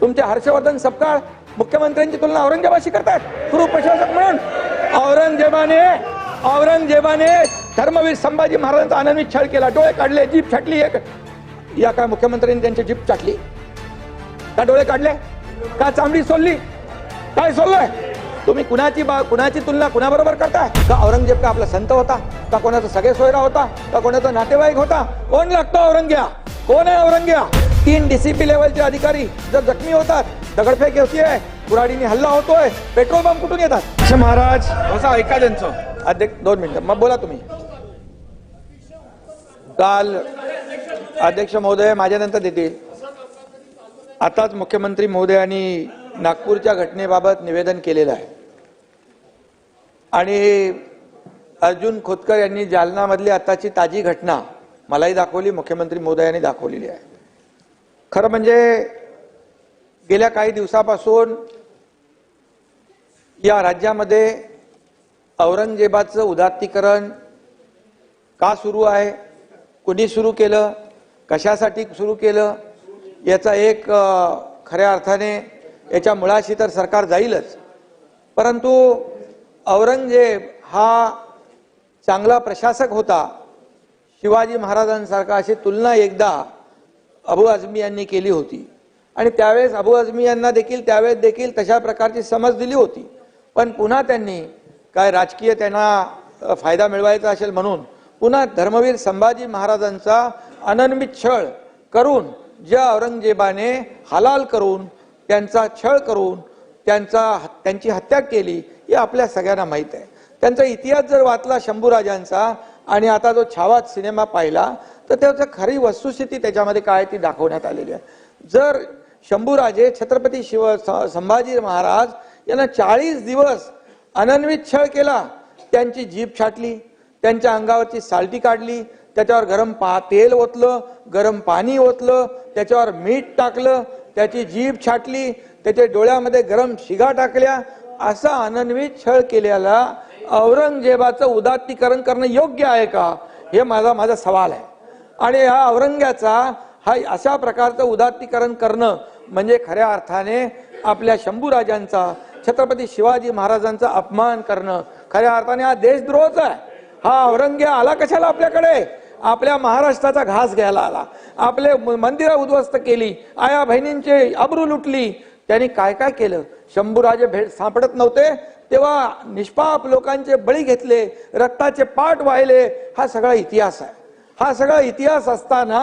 तुमचे हर्षवर्धन सपकाळ मुख्यमंत्र्यांची तुलना औरंगजेबाशी करतात पूर्व प्रशासक म्हणून औरंगजेबाने औरंगजेबाने धर्मवीर संभाजी महाराजांचा आनंदित छळ केला. डोळे काढले जीप छाटली एक या काय मुख्यमंत्र्यांनी त्यांची जीप छाटली? का डोळे काढले? का चांबडी सोडली काय सोडलंय तुम्ही कुणाची बा कुणाची तुलना कुणाबरोबर करताय? का औरंगजेब का आपला संत होता? का कोणाचा सगळे सोयरा होता? का कोणाचा नातेवाईक होता? कोण लागतो औरंग्या? कोण आहे औरंग्या? तीन डीसीपी लेवलचे अधिकारी जर जखमी होतात दगडफेक होतीये कुराडीने हल्ला होतोय पेट्रोल पंप कुठून येतात? असे महाराज. असं ऐका त्यांचं. अध्यक्ष दोन मिनिटं. मग बोला तुम्ही. काल अध्यक्ष महोदय माझ्यानंतर देतील. आताच मुख्यमंत्री महोदयांनी नागपूरच्या घटनेबाबत निवेदन केलेलं आहे. आणि अर्जुन खोतकर यांनी जालनामधली आताची ताजी घटना मलाही दाखवली मुख्यमंत्री महोदयांनी दाखवलेली आहे. खरं म्हणजे गेल्या काही दिवसापासून या राज्यामध्ये औरंगजेबाचं उदात्तीकरण का सुरू आहे? कुणी सुरू केलं? कशासाठी सुरू केलं? याचा एक खऱ्या अर्थाने याच्या मुळाशी तर सरकार जाईलच. परंतु औरंगजेब हा चांगला प्रशासक होता. शिवाजी महाराजांसारखा अशी तुलना एकदा अबू आझमी यांनी केली होती. आणि त्यावेळेस अबू आझमी यांना देखील त्यावेळेस देखील तशा प्रकारची समज दिली होती. पण पुन्हा त्यांनी काय राजकीय त्यांना फायदा मिळवायचा असेल म्हणून पुन्हा धर्मवीर संभाजी महाराजांचा अनन्वित छळ करून ज्या औरंगजेबाने हलाल करून त्यांचा छळ करून त्यांचा त्यांची हत्या केली हे आपल्या सगळ्यांना माहीत आहे. त्यांचा इतिहास जर वाचला शंभूराजांचा आणि आता जो छावा सिनेमा पाहिला तर त्याचं खरी वस्तुस्थिती त्याच्यामध्ये काय ती दाखवण्यात आलेली आहे. जर शंभूराजे छत्रपती शिव स- संभाजी महाराज यांना चाळीस दिवस अनन्वित छळ केला त्यांची जीभ छाटली त्यांच्या अंगावरची सालटी काढली त्याच्यावर गरम पा तेल ओतलं गरम पाणी ओतलं त्याच्यावर मीठ टाकलं त्याची जीभ छाटली त्याच्या डोळ्यामध्ये गरम शिगा टाकल्या असा अनन्वित छळ केलेला औरंगजेबाचं उदात्तीकरण करणं योग्य आहे का? हे माझा माझा सवाल आहे. आणि हा औरंग्याचा हा अशा प्रकारचं उदात्तीकरण करणं म्हणजे खऱ्या अर्थाने आपल्या शंभूराजांचा छत्रपती शिवाजी महाराजांचा अपमान करणं. खऱ्या अर्थाने हा देशद्रोहच आहे. हा औरंग्या आला कशाला आपल्याकडे? आपल्या महाराष्ट्राचा घास घ्यायला आला. आपले मंदिरं उद्ध्वस्त केली. आया बहिणींचे अब्रू लुटली. त्यांनी काय काय केलं? शंभूराजे भेट सापडत नव्हते. तेव्हा निष्पाप लोकांचे बळी घेतले. रक्ताचे पाठ वाहिले. हा सगळा इतिहास आहे. हा सगळा इतिहास असताना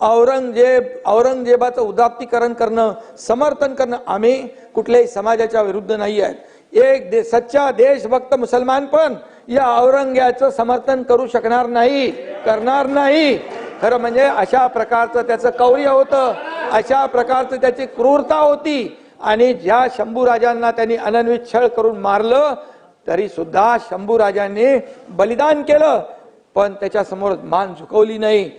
औरंगजेब औरंगजेबाचं उदात्तीकरण करणं समर्थन करणं आम्ही कुठल्याही समाजाच्या विरुद्ध नाही आहेत. एक दे सच्चा देशभक्त मुसलमान पण या औरंग्याचं समर्थन करू शकणार नाही करणार नाही. खरं म्हणजे अशा प्रकारचं त्याचं कौर्य होतं अशा प्रकारचं त्याची क्रूरता होती. आणि ज्या शंभूराजांना त्यांनी अनन्वित छळ करून मारलं तरी सुद्धा शंभूराजांनी बलिदान केलं. पण त्याच्यासमोर मान झुकवली नाही.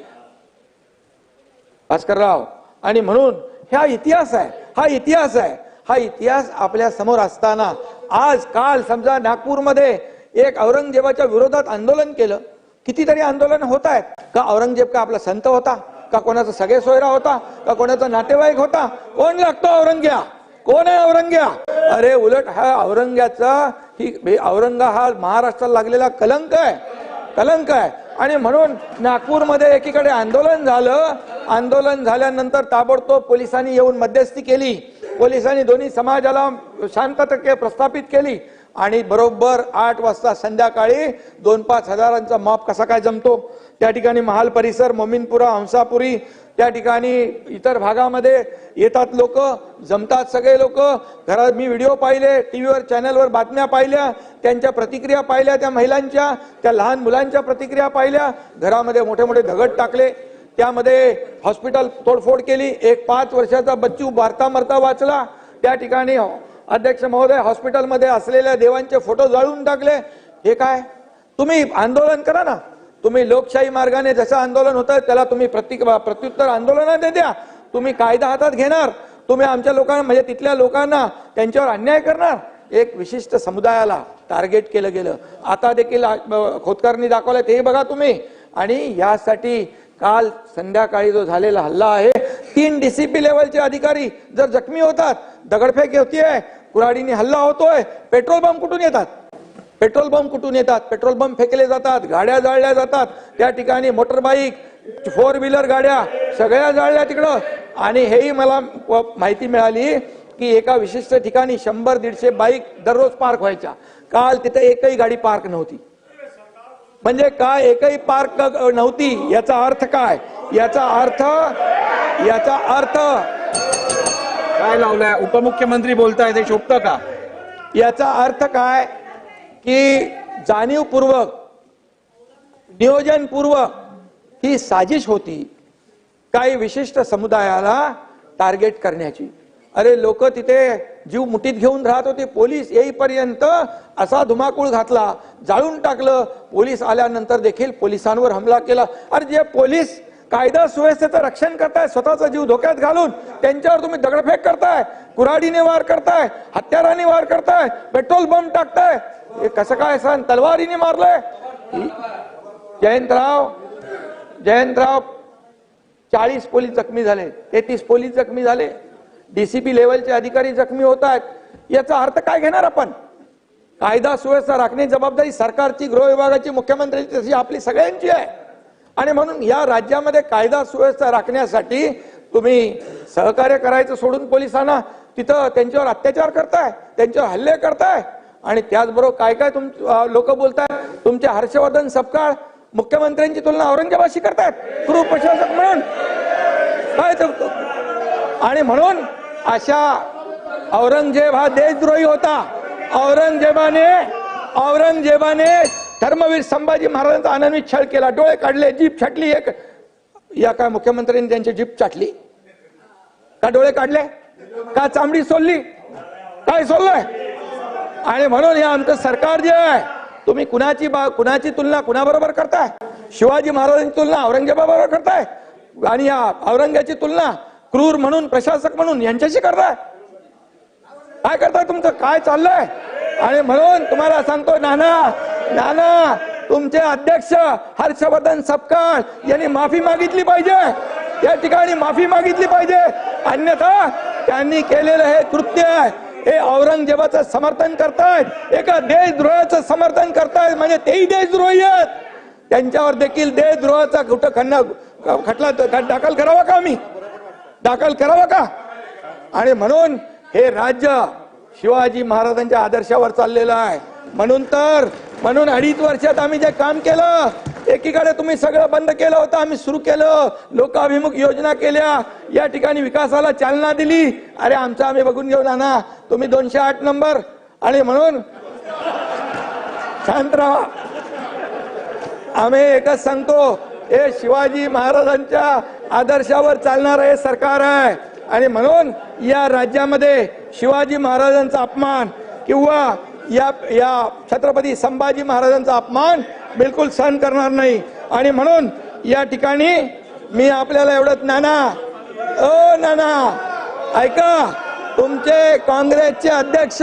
भास्करराव आणि म्हणून हा इतिहास आहे हा इतिहास आहे हा इतिहास आपल्यासमोर असताना आज काल समजा नागपूरमध्ये एक औरंगजेबाच्या विरोधात आंदोलन केलं. कितीतरी आंदोलन होत आहेत. का औरंगजेब का आपला संत होता? का कोणाचा सगळे सोयरा होता? का कोणाचा नातेवाईक होता? कोण लागतो औरंग्या? कोण आहे औरंग्या? अरे उलट हा औरंग्याचा ही औरंगा हा महाराष्ट्राला लागलेला कलंक आहे. कलंक आहे. आणि म्हणून नागपूरमध्ये एकीकडे आंदोलन झालं. आंदोलन झाल्यानंतर ताबडतोब पोलिसांनी येऊन मध्यस्थी केली. पोलिसांनी दोन्ही समाजाला शांतता प्रस्थापित केली. आणि बरोबर आठ वाजता संध्याकाळी दोन पाच हजारांचा मॉप कसा काय जमतो? त्या ठिकाणी महाल परिसर मोमिनपुरा हंसापुरी त्या ठिकाणी इतर भागामध्ये येतात लोक जमतात सगळे लोक. घरात मी व्हिडिओ पाहिले टीव्हीवर चॅनलवर बातम्या पाहिल्या त्यांच्या प्रतिक्रिया पाहिल्या त्या महिलांच्या त्या लहान मुलांच्या प्रतिक्रिया पाहिल्या. घरामध्ये मोठे मोठे दगड टाकले. त्यामध्ये हॉस्पिटल तोडफोड केली. एक पाच वर्षाचा बच्चू भारता मरता वाचला. त्या ठिकाणी अध्यक्ष महोदय हॉस्पिटलमध्ये असलेल्या देवांचे फोटो जाळून टाकले. हे काय? तुम्ही आंदोलन करा ना. तुम्ही लोकशाही मार्गाने जसं आंदोलन होतं त्याला तुम्ही प्रति प्रत्युत्तर आंदोलनाने द्या. तुम्ही कायदा हातात घेणार. तुम्ही आमच्या लोकांना म्हणजे तिथल्या लोकांना त्यांच्यावर अन्याय करणार. एक विशिष्ट समुदायाला टार्गेट केलं गेलं. आता देखील आ- खोतकरनी दाखवलं ते बघा तुम्ही. आणि यासाठी काल संध्याकाळी जो झालेला हल्ला आहे तीन डीसीपी लेवलचे अधिकारी जर जखमी होतात दगडफेक होतीये कुऱ्हाडीने हल्ला होतोय. पेट्रोल पंप कुठून येतात? पेट्रोल पंप कुठून येतात? पेट्रोल पंप फेकले जातात गाड्या जाळल्या जातात. त्या ठिकाणी मोटरबाईक फोर व्हीलर गाड्या सगळ्या जाळल्या तिकडं. आणि हेही मला माहिती मिळाली की एका विशिष्ट ठिकाणी शंभर दीडशे बाईक दररोज पार्क व्हायच्या. काल तिथे एकही गाडी पार्क नव्हती. म्हणजे काय एकही पार्क नव्हती याचा अर्थ काय? याचा अर्थ याचा अर्थ काय लावलाय? उपमुख्यमंत्री बोलताय ते शोभतं का? याचा अर्थ काय की जाणीवपूर्वक नियोजनपूर्वक ही साजिश होती काही विशिष्ट समुदायाला टार्गेट करण्याची. अरे लोक तिथे जीव मुठीत घेऊन राहत होते. पोलीस येईपर्यंत असा धुमाकूळ घातला जाळून टाकलं. पोलीस आल्यानंतर देखील पोलिसांवर हमला केला. अरे जे पोलीस कायदा सुव्यवस्थेचं रक्षण करताय स्वतःचा जीव धोक्यात घालून त्यांच्यावर तुम्ही दगडफेक करताय कुऱ्हाडीने वार करताय हत्याराने वार करताय पेट्रोल बंब टाकताय. हे कसं काय सण तलवारीने मारलंय? जयंतराव जयंतराव चाळीस पोलीस जखमी झाले तेहतीस पोलीस जखमी झाले डीसीपी लेवलचे अधिकारी जखमी होत आहेत. याचा अर्थ काय घेणार आपण? कायदा सुव्यवस्था राखण्याची जबाबदारी सरकारची गृह विभागाची मुख्यमंत्र्यांची तशी आपली सगळ्यांची आहे. आणि म्हणून या राज्यामध्ये कायदा सुव्यवस्था राखण्यासाठी तुम्ही सहकार्य करायचं सोडून पोलिसांना तिथं त्यांच्यावर अत्याचार करताय त्यांच्यावर हल्ले करताय. आणि त्याचबरोबर काय काय तुम लोक बोलताय तुमचे हर्षवर्धन सपकाळ मुख्यमंत्र्यांची तुलना औरंगजेबाशी करतायत. गृह प्रशासक म्हणून. काय आणि म्हणून अशा औरंगजेब हा देशद्रोही होता. औरंगजेबाने औरंगजेबाने धर्मवीर संभाजी महाराजांचा अनन्वित छळ केला डोळे काढले जीप छाटली एक या काय मुख्यमंत्र्यांनी त्यांची जीप छाटली? का डोळे काढले? का चांबडी सोलली? काय सोललंय? आणि म्हणून हे आमचं सरकार जे आहे तुम्ही कुणाची बा कुणाची तुलना कुणाबरोबर करताय? शिवाजी महाराजांची तुलना औरंगजेबाबरोबर करताय? आणि या औरंगाची तुलना क्रूर म्हणून प्रशासक म्हणून यांच्याशी करताय? काय करताय तुमचं? काय चाललंय? आणि म्हणून तुम्हाला सांगतो नाना नाना तुमचे अध्यक्ष हर्षवर्धन सपकाळ यांनी माफी मागितली पाहिजे. या ठिकाणी माफी मागितली पाहिजे. अन्यथा त्यांनी केलेलं हे कृत्य आहे. हे औरंगजेबाचं समर्थन करतायत. एका देशद्रोहाचं समर्थन करतायत. म्हणजे तेही देशद्रोही आहेत. त्यांच्यावर देखील देशद्रोहाचा कुठं खंड खटला दाखल करावा का आम्ही? दाखल करावा का? आणि म्हणून हे राज्य शिवाजी महाराजांच्या आदर्शावर चाललेलं आहे. म्हणून तर म्हणून अडीच वर्षात आम्ही जे काम केलं एकीकडे तुम्ही सगळं बंद केलं होतं आम्ही सुरू केलं. लोकाभिमुख योजना केल्या. या ठिकाणी विकासाला चालना दिली. अरे आमचं आम्ही बघून घेऊ ना तुम्ही दोनशे आठ नंबर. आणि म्हणून शांत राहा. आम्ही एकच सांगतो हे शिवाजी महाराजांच्या आदर्शावर चालणार हे सरकार आहे. आणि म्हणून या राज्यामध्ये शिवाजी महाराजांचा अपमान किंवा या या छत्रपती संभाजी महाराजांचा अपमान बिलकुल सहन करणार नाही. आणि म्हणून या ठिकाणी मी आपल्याला एवढंच नाना ओ नाना ऐका तुमचे काँग्रेसचे अध्यक्ष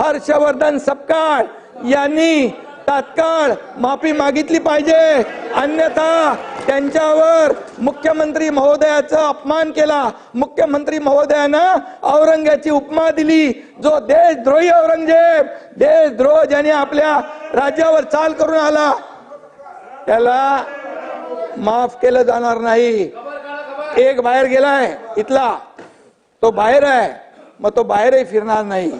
हर्षवर्धन सपकाळ यांनी तात्काळ माफी मागितली पाहिजे. अन्यथा त्यांच्यावर मुख्यमंत्री महोदयाचा अपमान केला. मुख्यमंत्री महोदयानं औरंगाची उपमा दिली. जो देशद्रोही औरंगजेब देशद्रोह ज्याने आपल्या राज्यावर चाल करून आला त्याला माफ केलं जाणार नाही. एक बाहेर गेलाय इथला. तो बाहेर आहे मग तो बाहेरही फिरणार नाही.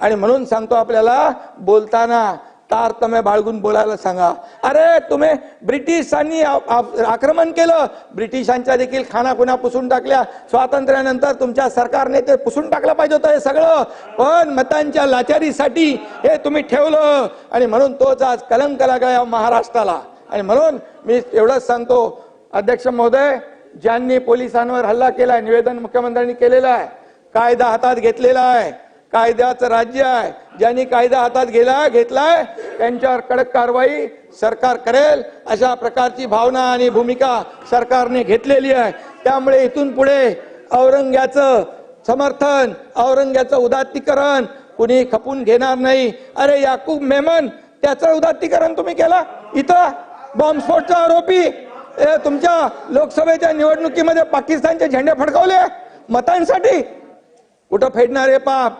आणि म्हणून सांगतो आपल्याला बोलताना तारतम्य बाळगून बोलायला सांगा. अरे तुम्ही ब्रिटिशांनी आक्रमण केलं. ब्रिटिशांच्या देखील खानाखुना पुसून टाकल्या. स्वातंत्र्यानंतर तुमच्या सरकारने ते पुसून टाकलं पाहिजे होतं हे सगळं. पण मतांच्या लाचारीसाठी हे तुम्ही ठेवलं. आणि म्हणून तोच आज कलंक लागला महाराष्ट्राला. आणि म्हणून मी एवढंच सांगतो अध्यक्ष महोदय ज्यांनी पोलिसांवर हल्ला केला निवेदन मुख्यमंत्र्यांनी केलेलं आहे कायदा हातात घेतलेला आहे कायद्याचं राज्य आहे. ज्यांनी कायदा हातात गेला घेतलाय त्यांच्यावर कडक कारवाई सरकार करेल अशा प्रकारची भावना आणि भूमिका सरकारने घेतलेली आहे. त्यामुळे इथून पुढे औरंग्याचं समर्थन औरंग्याचं उदात्तीकरण कुणी खपून घेणार नाही. अरे याकूब मेमन त्याचं उदात्तीकरण तुम्ही केला? इथं बॉम्बस्फोटचा आरोपी. तुमच्या लोकसभेच्या निवडणुकीमध्ये पाकिस्तानचे झेंडे फडकवले? मतांसाठी? कुठं फेडणार आहे पाप?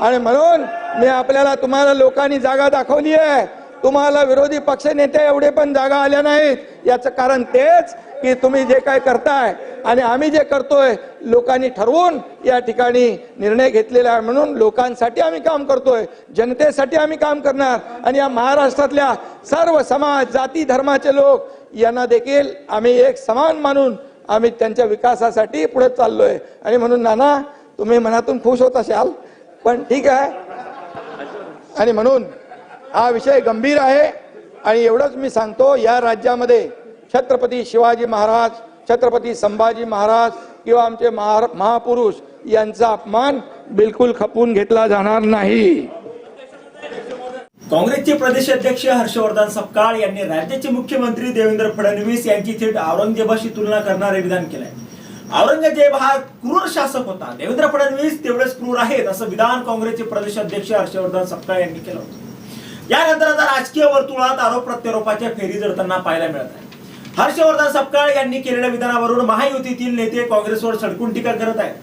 आणि म्हणून मी आपल्याला तुम्हाला लोकांनी जागा दाखवली आहे. तुम्हाला विरोधी पक्ष नेते एवढे पण जागा आल्या नाहीत. याचं कारण तेच की तुम्ही जे काय करताय आणि आम्ही जे करतोय लोकांनी ठरवून या ठिकाणी निर्णय घेतलेला आहे. म्हणून लोकांसाठी आम्ही काम करतोय जनतेसाठी आम्ही काम करणार आणि या महाराष्ट्रातल्या सर्व समाज जाती धर्माचे लोक यांना देखील आम्ही एक समान मानून आम्ही त्यांच्या विकासासाठी पुढे चाललोय. आणि म्हणून नाना तुम्ही मनातून खुश होत असाल? पण ठीक आहे. आणि म्हणून हा विषय गंभीर आहे आणि एवढंच मी सांगतो या राज्यामध्ये छत्रपती शिवाजी महाराज छत्रपती संभाजी महाराज किंवा आमचे महापुरुष यांचा अपमान बिलकुल खपून घेतला जाणार नाही. काँग्रेसचे प्रदेश अध्यक्ष हर्षवर्धन सपकाळ यांनी राज्याचे मुख्यमंत्री देवेंद्र फडणवीस यांची थेट औरंगजेबाशी तुलना करणारे विधान केलंय. औरंगजेब हा क्रूर शासक होता. देवेंद्र फडणवीस तेवढेच क्रूर आहेत असं विधान काँग्रेसचे प्रदेश अध्यक्ष हर्षवर्धन सपकाळ यांनी केलं होतं. यानंतर आता राजकीय वर्तुळात आरोप प्रत्यारोपाच्या फेरी जडताना पाहायला मिळत आहे. हर्षवर्धन सपकाळ यांनी केलेल्या विधानावरून महायुतीतील नेते काँग्रेसवर सडकून टीका करत आहेत.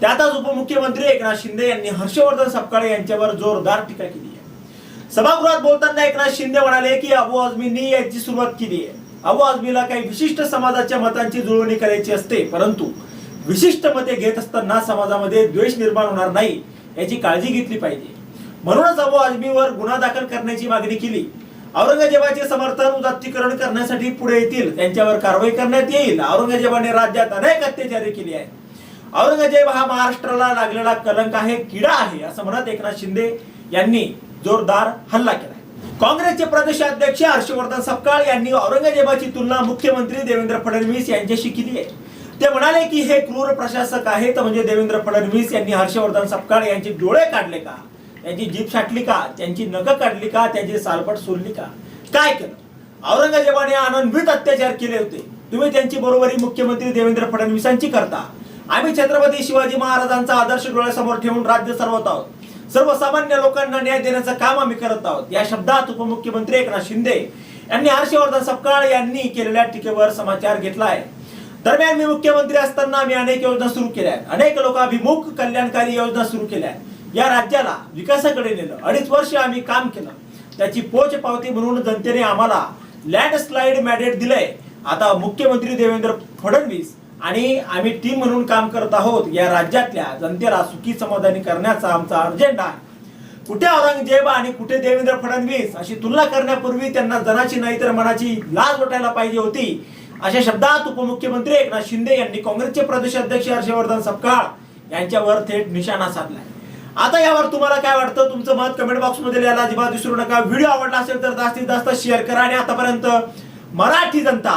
त्यातच उपमुख्यमंत्री एकनाथ शिंदे यांनी हर्षवर्धन सपकाळ यांच्यावर जोरदार टीका केली आहे. सभागृहात बोलताना एकनाथ शिंदे म्हणाले की अबू आझमींनी याची सुरुवात केली आहे. अबू आझमीला काही विशिष्ट समाजाच्या मतांची जुळवणी करायची असते परंतु विशिष्ट मते घेत असताना समाजामध्ये द्वेष निर्माण होणार नाही याची काळजी घेतली पाहिजे. म्हणूनच अबू आजमीवर गुन्हा दाखल करण्याची मागणी केली. औरंगजेबाचे समर्थन उदात्तीकरण करण्यासाठी पुढे येतील त्यांच्यावर कारवाई करण्यात येईल. औरंगजेबाने राज्यात अनेक अत्याचारी केली आहेत. औरंगजेब हा महाराष्ट्राला लागलेला कलंक आहे किडा आहे असं म्हणत एकनाथ शिंदे यांनी जोरदार हल्ला केला. काँग्रेसचे प्रदेशाध्यक्ष हर्षवर्धन सपकाळ यांनी औरंगजेबाची तुलना मुख्यमंत्री देवेंद्र फडणवीस यांच्याशी केली आहे. ते म्हणाले की हे क्रूर प्रशासक आहेत म्हणजे देवेंद्र फडणवीस यांनी हर्षवर्धन सपकाळ यांचे डोळे काढले का? त्यांची जीभ छाटली का? त्यांची नख काढली का? त्यांची सालपट सोडली का? काय केलं? औरंगजेबाने आनंदवीत अत्याचार केले होते. तुम्ही त्यांची बरोबरी मुख्यमंत्री देवेंद्र फडणवीसांची करता. आम्ही छत्रपती शिवाजी महाराजांचा आदर्श डोळ्यासमोर ठेवून राज्य सरवत आहोत. सर्वसामान्य लोकांना न्याय देण्याचं काम आम्ही करत आहोत. या शब्दात उपमुख्यमंत्री एकनाथ शिंदे यांनी हर्षवर्धन सपकाळ यांनी केलेल्या टीकेवर समाचार घेतला आहे दरम्यान मी मुख्यमंत्री असताना आम्ही अनेक योजना सुरू केल्या आहेत अनेक लोकाभिमुख कल्याणकारी योजना सुरू केल्या आहेत या राज्याला विकासाकडे नेलं. अडीच वर्ष आम्ही काम केलं. त्याची पोच पावती म्हणून जनतेने आम्हाला लँडस्लाइड मॅडेट दिलंय. आता मुख्यमंत्री देवेंद्र फडणवीस आणि आम्ही टीम म्हणून काम करत आहोत. या राज्यातल्या जनतेला सुखी समाधानी करण्याचा आमचा अजेंडा आहे. कुठे औरंगजेब आणि कुठे देवेंद्र फडणवीस अशी तुलना करण्यापूर्वी त्यांना जनाची नाही तर मनाची लाज वाटायला पाहिजे होती. अशा शब्दात उपमुख्यमंत्री एकनाथ शिंदे यांनी काँग्रेसचे प्रदेशाध्यक्ष हर्षवर्धन सपकाळ यांच्यावर थेट निशाणा साधलाय आता यावर तुम्हाला काय वाटतं? तुमचं मत कमेंट बॉक्समध्ये लिहायला अजिबात विसरू नका. व्हिडिओ आवडला असेल तर जास्तीत जास्त शेअर करा आणि आतापर्यंत मराठी जनता